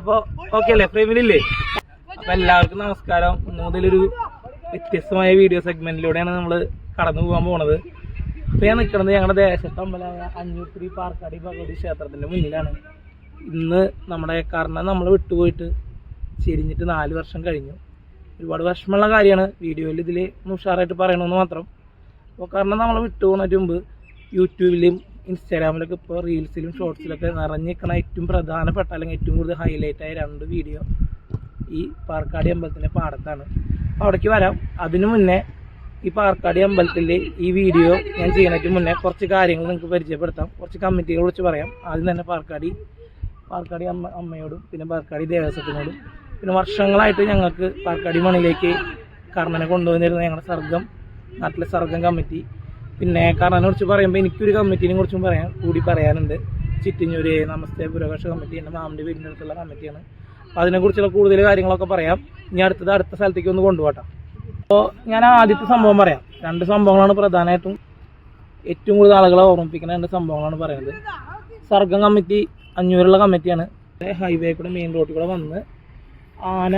അപ്പൊ ഓക്കെ അല്ലേ? പ്രേമിലില്ലേ അപ്പൊ എല്ലാവർക്കും നമസ്കാരം. മൂന്നിലൊരു വ്യത്യസ്തമായ വീഡിയോ സെഗ്മെന്റിലൂടെയാണ് നമ്മൾ കടന്നു പോകാൻ പോണത്. അപ്പൊ ഞാൻ നിൽക്കുന്നത് ഞങ്ങളുടെ ദേശത്തെ അമ്പലമായ അഞ്ഞൂത്തിരി പാർക്കാടി ഭഗവതി ക്ഷേത്രത്തിന്റെ മുന്നിലാണ്. ഇന്ന് നമ്മുടെ കാരണം നമ്മൾ വിട്ടുപോയിട്ട് ചിരിഞ്ഞിട്ട് നാല് വർഷം കഴിഞ്ഞു. ഒരുപാട് വിഷമമുള്ള കാര്യമാണ്. വീഡിയോയിൽ ഇതിൽ ഉഷാറായിട്ട് പറയണമെന്ന് മാത്രം. അപ്പോൾ കാരണം നമ്മൾ വിട്ടുപോകുന്നതിന് മുമ്പ് യൂട്യൂബിലും ഇൻസ്റ്റാഗ്രാമിലൊക്കെ ഇപ്പോൾ റീൽസിലും ഷോർട്സിലൊക്കെ നിറഞ്ഞിരിക്കണ ഏറ്റവും പ്രധാനപ്പെട്ട അല്ലെങ്കിൽ ഏറ്റവും കൂടുതൽ ഹൈലൈറ്റ് ആയ രണ്ട് വീഡിയോ ഈ പാർക്കാടി അമ്പലത്തിന്റെ പാടത്താണ്. അവിടേക്ക് വരാം. അതിനു മുന്നേ ഈ പാർക്കാടി അമ്പലത്തിൽ ഈ വീഡിയോ ഞാൻ ചെയ്യുന്നതിന് മുന്നേ കുറച്ച് കാര്യങ്ങൾ നിങ്ങൾക്ക് പരിചയപ്പെടുത്താം. കുറച്ച് കമ്മിറ്റികളെ കുറിച്ച് പറയാം. ആദ്യം തന്നെ പാർക്കാടി പാർക്കാടി അമ്മ അമ്മയോടും പിന്നെ പാർക്കാടി ദേവസ്വത്തിനോടും. പിന്നെ വർഷങ്ങളായിട്ട് ഞങ്ങൾക്ക് പാർക്കാടി മണിലേക്ക് കർമ്മനെ കൊണ്ടുവന്നിരുന്ന ഞങ്ങളുടെ സർഗം നാട്ടിലെ സർഗം കമ്മിറ്റി. പിന്നെ കാരണം കുറിച്ച് പറയുമ്പോൾ എനിക്കൊരു കമ്മിറ്റിനെ കുറിച്ചും പറയാൻ കൂടി പറയാനുണ്ട്. ചിറ്റിഞ്ഞൂര് നമസ്തേ പുരകക്ഷ കമ്മിറ്റി എന്റെ മാമിന്റെ വീടിന്റെ അടുത്തുള്ള കമ്മിറ്റിയാണ്. അപ്പോൾ അതിനെക്കുറിച്ചുള്ള കൂടുതൽ കാര്യങ്ങളൊക്കെ പറയാം. ഇനി അടുത്തത് അടുത്ത സ്ഥലത്തേക്ക് ഒന്ന് കൊണ്ടുപോകട്ടെ. അപ്പോൾ ഞാൻ ആദ്യത്തെ സംഭവം പറയാം. രണ്ട് സംഭവങ്ങളാണ് പ്രധാനമായിട്ടും ഏറ്റവും കൂടുതൽ ആളുകളെ ഓർമ്മിപ്പിക്കുന്ന രണ്ട് സംഭവങ്ങളാണ് പറയുന്നത്. സർഗം കമ്മിറ്റി അഞ്ഞൂറുള്ള കമ്മിറ്റിയാണ്. ഹൈവേ കൂടെ മെയിൻ റോഡിൽ കൂടെ വന്ന് ആന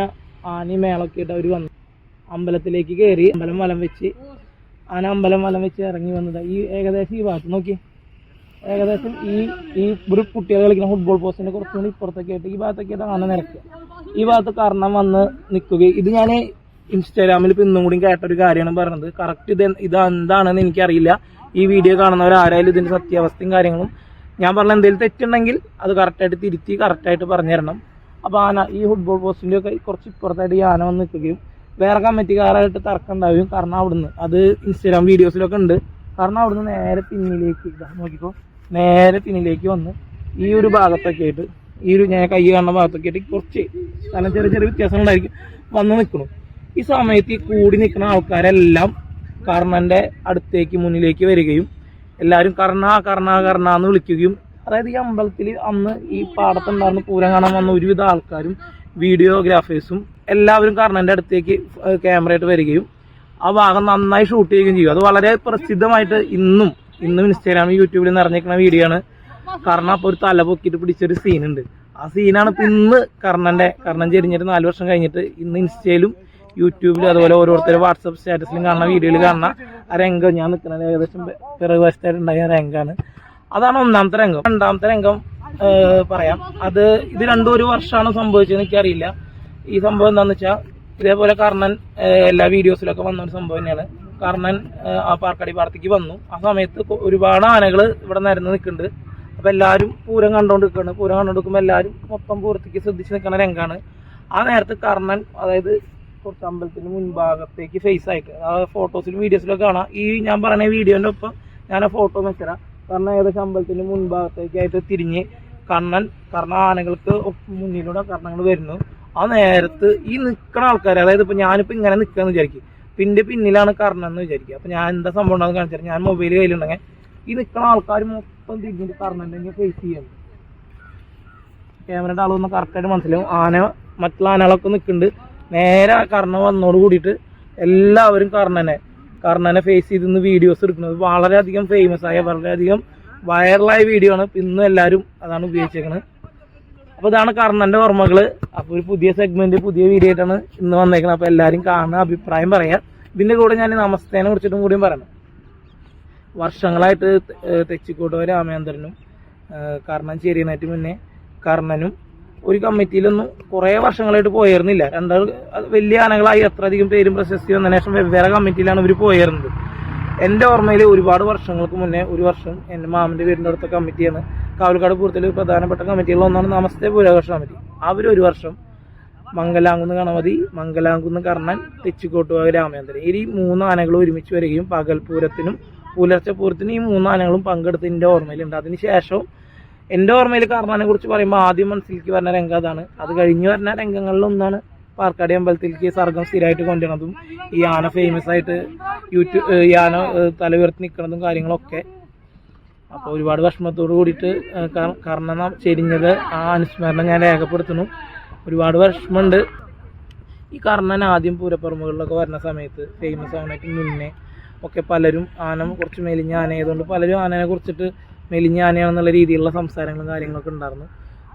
ആനയും മേളൊക്കെ ഇട്ട് അവർ വന്നു അമ്പലത്തിലേക്ക് കയറി അമ്പലം വലം വെച്ച് ആന അമ്പലം വലം വെച്ച് ഇറങ്ങി വന്നത്. ഈ ഏകദേശം ഈ ഭാഗത്ത് നോക്കി. ഏകദേശം ഈ ഈ ഒരു കുട്ടികൾ കളിക്കുന്ന ഫുട്ബോൾ പോസ്റ്റിന്റെ കുറച്ചുകൂടി ഇപ്പുറത്തൊക്കെ ആയിട്ട് ഈ ഭാഗത്തൊക്കെ ആന നിരക്കുക ഈ ഭാഗത്ത് കാരണം വന്ന് നിൽക്കുകയും ഇത് ഞാൻ ഇൻസ്റ്റാഗ്രാമിൽ ഇപ്പം ഇന്നും കൂടി കേട്ട ഒരു കാര്യമാണ് പറഞ്ഞത്. കറക്റ്റ് ഇത് ഇത് എന്താണെന്ന് എനിക്കറിയില്ല. ഈ വീഡിയോ കാണുന്നവർ ആരായാലും ഇതിന്റെ സത്യാവസ്ഥയും കാര്യങ്ങളും ഞാൻ പറഞ്ഞ എന്തെങ്കിലും തെറ്റുണ്ടെങ്കിൽ അത് കറക്റ്റായിട്ട് തിരുത്തി കറക്റ്റായിട്ട് പറഞ്ഞു തരണം അപ്പോൾ ആന ഈ ഫുട്ബോൾ പോസ്റ്റിന്റെ ഒക്കെ കുറച്ച് ഇപ്പുറത്തായിട്ട് ഈ ആന വന്ന് നിൽക്കുകയും വേറെ കമ്മിറ്റിക്കാരായിട്ട് തർക്കം ഉണ്ടാവും കാരണം അവിടുന്ന്. അത് ഇൻസ്റ്റാഗ്രാം വീഡിയോസിലൊക്കെ ഉണ്ട്. കാരണം അവിടുന്ന് നേരെ പിന്നിലേക്ക് നോക്കിക്കോ. നേരെ പിന്നിലേക്ക് വന്ന് ഈ ഒരു ഭാഗത്തൊക്കെ ആയിട്ട് ഈ ഒരു ഞാൻ കൈ കാണുന്ന ഭാഗത്തൊക്കെ ആയിട്ട് കുറച്ച് നല്ല ചെറിയ ചെറിയ വ്യത്യാസം ഉണ്ടായിരിക്കും. വന്ന് നിൽക്കണം. ഈ സമയത്ത് ഈ കൂടി നിൽക്കുന്ന ആൾക്കാരെല്ലാം കർണന്റെ അടുത്തേക്ക് മുന്നിലേക്ക് വരികയും എല്ലാവരും കർണ കർണ കർണ എന്ന് വിളിക്കുകയും അതായത് ഈ അമ്പലത്തിൽ അന്ന് ഈ പാടത്തുണ്ടായിരുന്ന പൂരം കാണാൻ വന്ന ഒരുവിധ ആൾക്കാരും വീഡിയോഗ്രാഫേഴ്സും എല്ലാവരും കർണന്റെ അടുത്തേക്ക് ക്യാമറയായിട്ട് വരികയും ആ ഭാഗം നന്നായി ഷൂട്ട് ചെയ്യുകയും ചെയ്യും. അത് വളരെ പ്രസിദ്ധമായിട്ട് ഇന്നും ഇന്നും ഇൻസ്റ്റാഗ്രാമിൽ യൂട്യൂബിൽ നിറഞ്ഞിരിക്കുന്ന വീഡിയോ ആണ്. കർണ അപ്പോൾ ഒരു തല പൊക്കിയിട്ട് പിടിച്ചൊരു സീനുണ്ട് ആ സീനാണ് ഇപ്പൊ ഇന്ന് കർണന്റെ കർണൻ ചെരിഞ്ഞിട്ട് നാല് വർഷം കഴിഞ്ഞിട്ട് ഇന്ന് ഇൻസ്റ്റയിലും യൂട്യൂബിലും അതുപോലെ ഓരോരുത്തരും വാട്സപ്പ് സ്റ്റാറ്റസിലും കാണുന്ന വീഡിയോയിൽ കാണുന്ന ആ രംഗം ഞാൻ നിൽക്കുന്നത്. ഏകദേശം പിറകുവശത്തായിട്ട് ഉണ്ടായ രംഗമാണ് അതാണ് ഒന്നാമത്തെ രംഗം. രണ്ടാമത്തെ രംഗം പറയാം. അത് ഇത് രണ്ടും ഒരു വർഷമാണ് സംഭവിച്ചതെന്ന് എനിക്കറിയില്ല. ഈ സംഭവം എന്താണെന്ന് വെച്ചാൽ ഇതേപോലെ കർണൻ എല്ലാ വീഡിയോസിലൊക്കെ വന്ന ഒരു സംഭവം തന്നെയാണ്. കർണൻ ആ, പാർക്കടി പാർത്തിക്ക് വന്നു. ആ സമയത്ത് ഒരുപാട് ആനകൾ ഇവിടെ നിരന്ന് നിൽക്കുന്നുണ്ട്. അപ്പം എല്ലാവരും പൂരം കണ്ടുകൊണ്ട് നിൽക്കുകയാണ്. പൂരം കണ്ടുകൊണ്ട് നിൽക്കുമ്പോൾ എല്ലാവരും മൊത്തം പൂരത്തേക്ക് ശ്രദ്ധിച്ച് നിൽക്കുന്ന രംഗമാണ് ആ നേരത്ത് കർണൻ അതായത് കുറച്ച് അമ്പലത്തിന് മുൻഭാഗത്തേക്ക് ഫേസ് ആയിട്ട് ആ ഫോട്ടോസിലും വീഡിയോസിലും കാണാം. ഈ ഞാൻ പറഞ്ഞ വീഡിയോന്റെ ഒപ്പം ഞാൻ ആ ഫോട്ടോ വെച്ചരാം കാരണം ഏകദേശം അമ്പലത്തിന്റെ മുൻഭാഗത്തേക്കായിട്ട് തിരിഞ്ഞ് കർണൻ കർണ ആനകൾക്ക് മുന്നിലൂടെ കർണങ്ങൾ വരുന്നു. ആ നേരത്ത് ഈ നിൽക്കുന്ന ആൾക്കാർ അതായത് ഇപ്പൊ ഞാനിപ്പോ ഇങ്ങനെ നിൽക്കാന്ന് വിചാരിക്കും. പിന്നെ പിന്നിലാണ് കർണൻ എന്ന് വിചാരിക്കുക അപ്പൊ ഞാൻ എന്താ സംഭവം ഉണ്ടാകുന്ന കാണിച്ചാൽ ഞാൻ മൊബൈൽ കയ്യിലുണ്ടെങ്കിൽ ഈ നിൽക്കുന്ന ആൾക്കാർ മൊത്തം തിരിഞ്ഞിട്ട് കർണന്റെ ഫേസ് ചെയ്യുന്നു ക്യാമറയുടെ അളവൊന്നും കറക്റ്റായിട്ട് മനസ്സിലാവും. ആന മറ്റുള്ള ആനകളൊക്കെ നിൽക്കുന്നുണ്ട് നേരെ കർണ വന്നോട് കൂടിയിട്ട് എല്ലാവരും കർണനെ കർണനെ ഫേസ് ചെയ്ത് ഇന്ന് വീഡിയോസ് എടുക്കുന്നത്. വളരെയധികം ഫേമസ് ആയ വളരെയധികം വൈറലായ വീഡിയോ ആണ്. ഇന്നും എല്ലാവരും അതാണ് ഉപയോഗിച്ചേക്കുന്നത് അപ്പോൾ ഇതാണ് കർണന്റെ ഓർമ്മകൾ. അപ്പോൾ ഒരു പുതിയ സെഗ്മെന്റ് പുതിയ വീഡിയോ ആയിട്ടാണ് ഇന്ന് വന്നേക്കുന്നത് അപ്പോൾ എല്ലാരും കാണുന്ന അഭിപ്രായം പറയാം. ഇതിന്റെ കൂടെ ഞാൻ നമസ്തേനെ കുറിച്ചിട്ടും കൂടിയും പറയണം. വർഷങ്ങളായിട്ട് തെച്ചിക്കോട്ടോ രാമേന്ദ്രനും കർണൻ ചേരിയനായിട്ട് മുന്നേ കർണനും ഒരു കമ്മിറ്റിയിലൊന്നും കുറേ വർഷങ്ങളായിട്ട് പോയിരുന്നില്ല. രണ്ടാൾ വലിയ ആനകളായി അത്രയധികം പേരും പ്രശസ്തി വന്നതിന് ശേഷം വെവ്വേറെ കമ്മിറ്റിയിലാണ് ഇവർ പോയിരുന്നത്. എന്റെ ഓർമ്മയിൽ ഒരുപാട് വർഷങ്ങൾക്ക് മുന്നേ ഒരു വർഷം എന്റെ മാമന്റെ വീടിന്റെ അടുത്ത കമ്മിറ്റിയാണ്. കാവൽക്കാട് പൂർത്തിയിൽ പ്രധാനപ്പെട്ട കമ്മിറ്റികളിൽ ഒന്നാണ് നമസ്തേ പൂരാഘോഷ കമ്മിറ്റി. അവർ ഒരു വർഷം മംഗലാംകുന്ന് ഗണപതി മംഗലാംകുന്ന് കർണൻ തെച്ചിക്കോട്ടുവായ രാമേന്ദ്രൻ ഈ മൂന്ന് ആനകൾ ഒരുമിച്ച് വരികയും പകൽപൂരത്തിനും പുലർച്ചെ പൂരത്തിനും ഈ മൂന്ന് ആനകളും പങ്കെടുത്ത് എന്റെ ഓർമ്മയിലുണ്ട്. അതിനുശേഷവും എന്റെ ഓർമ്മയിൽ കർണനെ കുറിച്ച് പറയുമ്പോൾ ആദ്യം മനസ്സിലേക്ക് വരുന്ന രംഗം അതാണ്. അത് കഴിഞ്ഞ് വരുന്ന രംഗങ്ങളിൽ ഒന്നാണ് പാർക്കാടി അമ്പലത്തിലേക്ക് സർഗം സ്ഥിരമായിട്ട് കൊണ്ടുവരണതും ഈ ആന ഫേമസ് ആയിട്ട് യൂട്യൂബ് ഈ ആന തല ഉയർത്തി നിൽക്കുന്നതും കാര്യങ്ങളൊക്കെ. അപ്പോൾ ഒരുപാട് വിഷമത്തോട് കൂടിയിട്ട് കാരണം ചെരിഞ്ഞത് ആ അനുസ്മരണം ഞാൻ രേഖപ്പെടുത്തുന്നു. ഒരുപാട് വിഷമമുണ്ട്. ഈ കർണൻ ആദ്യം പൂരപ്പറമ്പുകളിലൊക്കെ വരുന്ന സമയത്ത് ഫേമസ് ആവുന്നതിന് മുന്നേ ഒക്കെ പലരും ആന കുറച്ച് മെലിഞ്ഞ ആനയായതുകൊണ്ട് പലരും ആനയെ കുറിച്ചിട്ട് മെലിഞ്ഞ ആനയാണെന്നുള്ള രീതിയിലുള്ള സംസാരങ്ങളും കാര്യങ്ങളൊക്കെ ഉണ്ടായിരുന്നു.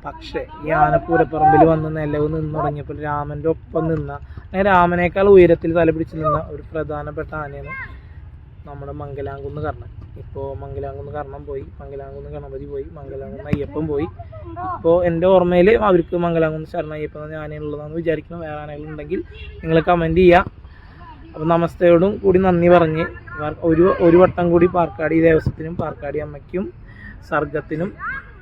പക്ഷേ ഈ ആനപ്പൂരപ്പറമ്പിൽ വന്ന് നിലവ് നിന്ന് തുടങ്ങിയപ്പോൾ ഒപ്പം നിന്ന അങ്ങനെ രാമനേക്കാൾ ഉയരത്തിൽ തല പിടിച്ച് നിന്ന ഒരു പ്രധാനപ്പെട്ട ആനയാണ് നമ്മുടെ മംഗലാംകുന്ന് കർണൻ. ഇപ്പോൾ മംഗലാംകുന്ന് കർണൻ പോയി മംഗലാംകുന്ന് ഗണപതി പോയി മംഗലാംകുന്ന് അയ്യപ്പൻ പോയി. ഇപ്പോൾ എന്റെ ഓർമ്മയിൽ അവർക്ക് മംഗലാംകുന്ന് ശരണ അയ്യപ്പൻ എന്ന ആനയുള്ളതാണെന്ന് വേറെ വേറെ ആനകളുണ്ടെങ്കിൽ നിങ്ങൾ കമന്റ് ചെയ്യുക അപ്പോൾ നമസ്തയോടും കൂടി നന്ദി പറഞ്ഞ് ഒരു ഒരു വട്ടം കൂടി പാർക്കാടി ദേവസ്വത്തിനും പാർക്കാടി അമ്മയ്ക്കും സർഗത്തിനും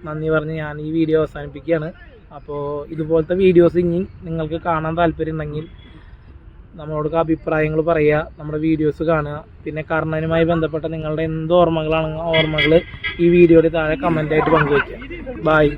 നന്ദി പറഞ്ഞ് ഞാൻ ഈ വീഡിയോ അവസാനിപ്പിക്കുകയാണ്. അപ്പോൾ ഇതുപോലത്തെ വീഡിയോസ് ഇനി നിങ്ങൾക്ക് കാണാൻ താല്പര്യം ഉണ്ടെങ്കിൽ നമ്മളോട് അഭിപ്രായങ്ങൾ പറയുക നമ്മുടെ വീഡിയോസ് കാണുക. പിന്നെ കർണനുമായി ബന്ധപ്പെട്ട നിങ്ങളുടെ എന്ത് ഓർമ്മകളാണ് ഓർമ്മകൾ ഈ വീഡിയോയുടെ താഴെ കമന്റായിട്ട് പങ്കുവയ്ക്കുക. ബായ്